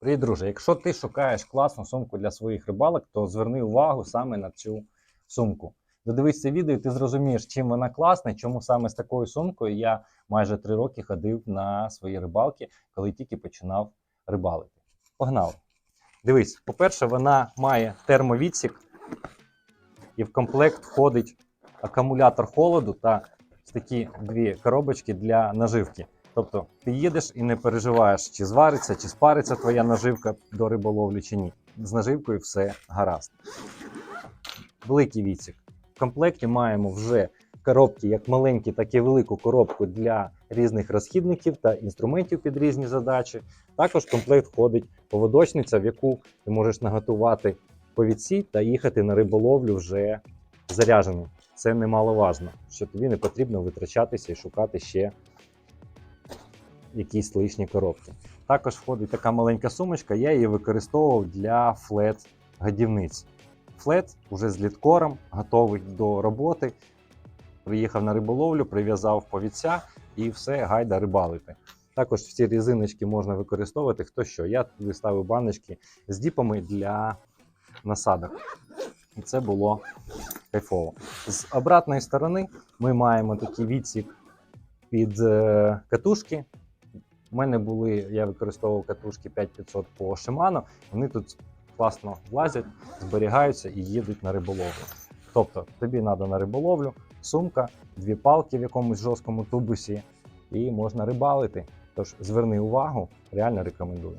Привіт, друже. Якщо ти шукаєш класну сумку для своїх рибалок, то зверни увагу саме на цю сумку. Додивись це відео, і ти зрозумієш, чим вона класна, чому саме з такою сумкою я майже три роки ходив на свої рибалки, коли тільки починав рибалити. Погнали. Дивись, по-перше, вона має термовідсік, і в комплект входить акумулятор холоду та такі дві коробочки для наживки. Тобто ти їдеш і не переживаєш, чи звариться, чи спариться твоя наживка до риболовлі, чи ні. З наживкою все гаразд. Великий відсік. В комплекті маємо вже коробки, як маленькі, так і велику коробку для різних розхідників та інструментів під різні задачі. Також в комплект входить поводочниця, в яку ти можеш наготувати повідці та їхати на риболовлю вже зарядженим. Це немаловажно, що тобі не потрібно витрачатися і шукати ще якісь лишні коробки. Також входить така маленька сумочка, я її використовував для флет гадівниць. Флет уже з літкором, готовий до роботи. Приїхав на риболовлю, прив'язав повідця і все, гайда рибалити. Також ці різиночки можна використовувати хто що. Я туди ставив баночки з діпами для насадок. І це було кайфово. З обратної сторони ми маємо такий відсік під е, катушки. У мене були, я використовував катушки 5500 по Shimano. Вони тут класно влазять, зберігаються і їдуть на риболовлю. Тобто тобі треба на риболовлю, сумка, дві палки в якомусь жорсткому тубусі, і можна рибалити. Тож зверни увагу, реально рекомендую.